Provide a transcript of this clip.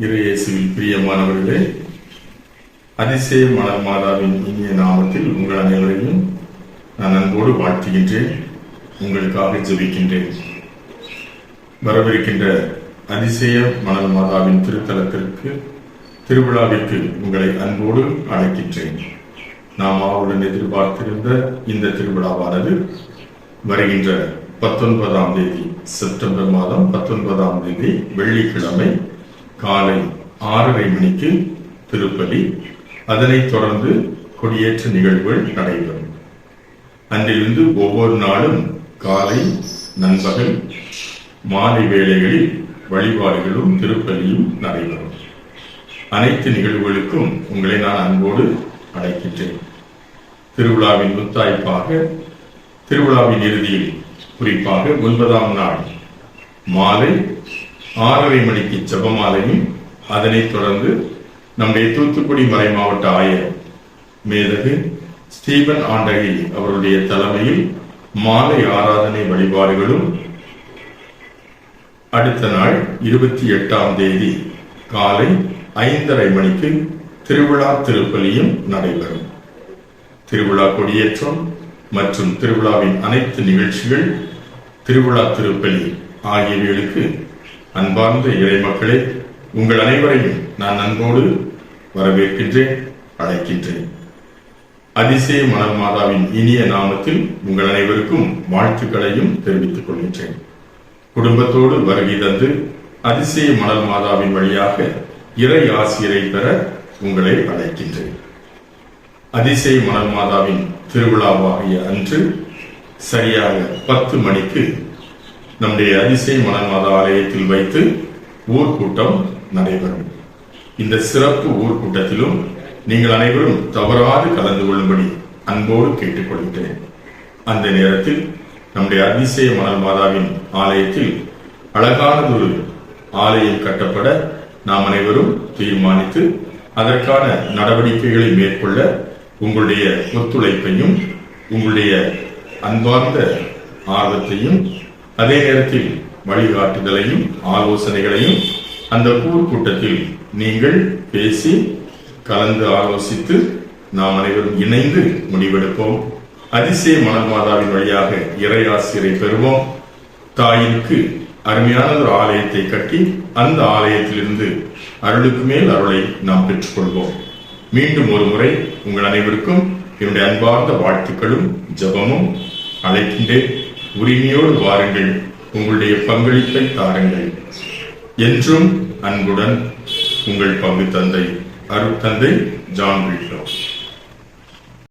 பிள்ளைகளே அதிசய மலர் மாதாவின் இனிய நாமத்தில் உங்கள் அனைவரையும் நான் அன்போடு வாழ்த்துகின்றேன் உங்களுக்காக ஜெபிக்கின்றேன். வரவிருக்கின்ற அதிசய மணல் மாதாவின் திருத்தலத்திற்கு திருவிழாவிற்கு உங்களை அன்போடு அழைக்கின்றேன். நாம் ஆவுடன் எதிர்பார்த்திருந்த இந்த திருவிழாவானது வருகின்ற பத்தொன்பதாம் தேதி செப்டம்பர் மாதம் பத்தொன்பதாம் தேதி வெள்ளிக்கிழமை காலை ஆறரை மணிக்கு திருப்பலி அதனைத் தொடர்ந்து கொடியேற்ற நிகழ்வுகள் நடைபெறும். அன்றிலிருந்து ஒவ்வொரு நாளும் காலை நண்பகல் மாலை வேளைகளில் வழிபாடுகளும் திருப்பலியும் நடைபெறும். அனைத்து நிகழ்வுகளுக்கும் உங்களை நான் அன்போடு அழைக்கின்றேன். திருவிழாவின் முத்தாய்ப்பாக திருவிழாவின் இறுதியில் குறிப்பாக ஒன்பதாம் நாள் மாலை ஆறரை மணிக்கு ஜபமாலையும் அதனைத் தொடர்ந்து நம்முடைய தூத்துக்குடி மறை மாவட்ட ஆயர் மேதகு ஸ்டீபன் ஆண்டகை அவருடைய தலைமையில் மாலை ஆராதனை வழிபாடுகளும் அடுத்த நாள் இருபத்தி எட்டாம் தேதி காலை ஐந்தரை மணிக்கு திருவிழா திருப்பலியும் நடைபெறும். திருவிழா கொடியேற்றம் மற்றும் திருவிழாவின் அனைத்து நிகழ்ச்சிகள் திருவிழா திருப்பலி ஆகியவைகளுக்கு அன்பார்ந்த இறைமக்களே உங்கள் அனைவரையும் நான் அன்போடு வரவேற்கின்றேன் அழைக்கின்றேன். அதிசய மணல் மாதாவின் இனிய நாமத்தில் உங்கள் அனைவருக்கும் வாழ்த்துக்களையும் தெரிவித்துக் கொள்கின்றேன். குடும்பத்தோடு வருகை தந்து அதிசய மணல் மாதாவின் வழியாக இறை ஆசிரியரை பெற உங்களை அழைக்கின்றேன். அதிசய மணல் மாதாவின் திருவிழாவாகிய அன்று சரியாக பத்து மணிக்கு நம்முடைய அதிசய மணல் மாதா ஆலயத்தில் வைத்து ஊர்க்கூட்டம் நடைபெறும். இந்த சிறப்பு ஊர்க்கூட்டத்திலும் நீங்கள் அனைவரும் தவறாது கலந்து கொள்ளும்படி அன்போடு கேட்டுக்கொள்கிறேன். அந்த நேரத்தில் நம்முடைய அதிசய மணல் மாதாவின் ஆலயத்தில் அழகானதொரு ஆலயம் கட்டப்பட நாம் அனைவரும் தீர்மானித்து அதற்கான நடவடிக்கைகளை மேற்கொள்ள உங்களுடைய ஒத்துழைப்பையும் உங்களுடைய அன்பார்ந்த ஆர்வத்தையும் அதே நேரத்தில் வழிகாட்டுதலையும் ஆலோசனைகளையும் அந்த கூட்டத்தில் நீங்கள் பேசி கலந்து ஆலோசித்து நாம் அனைவரும் இணைந்து முடிவெடுப்போம். அதிசய மனமாதாவின் வழியாக இறையாசிரியரை பெறுவோம். தாயிற்கு அருமையான ஒரு ஆலயத்தை கட்டி அந்த ஆலயத்திலிருந்து அருளுக்கு மேல் அருளை நாம் பெற்றுக்கொள்வோம். மீண்டும் ஒரு முறை உங்கள் அனைவருக்கும் என்னுடைய அன்பார்ந்த வாழ்த்துக்களும் ஜபமும் அழைக்கின்றேன். உரிமையோடு வாருங்கள். உங்களுடைய பங்களிப்பை தாருங்கள். என்றும் அன்புடன் உங்கள் பங்கு தந்தை அருட்தந்தை ஜான் வில்டோ.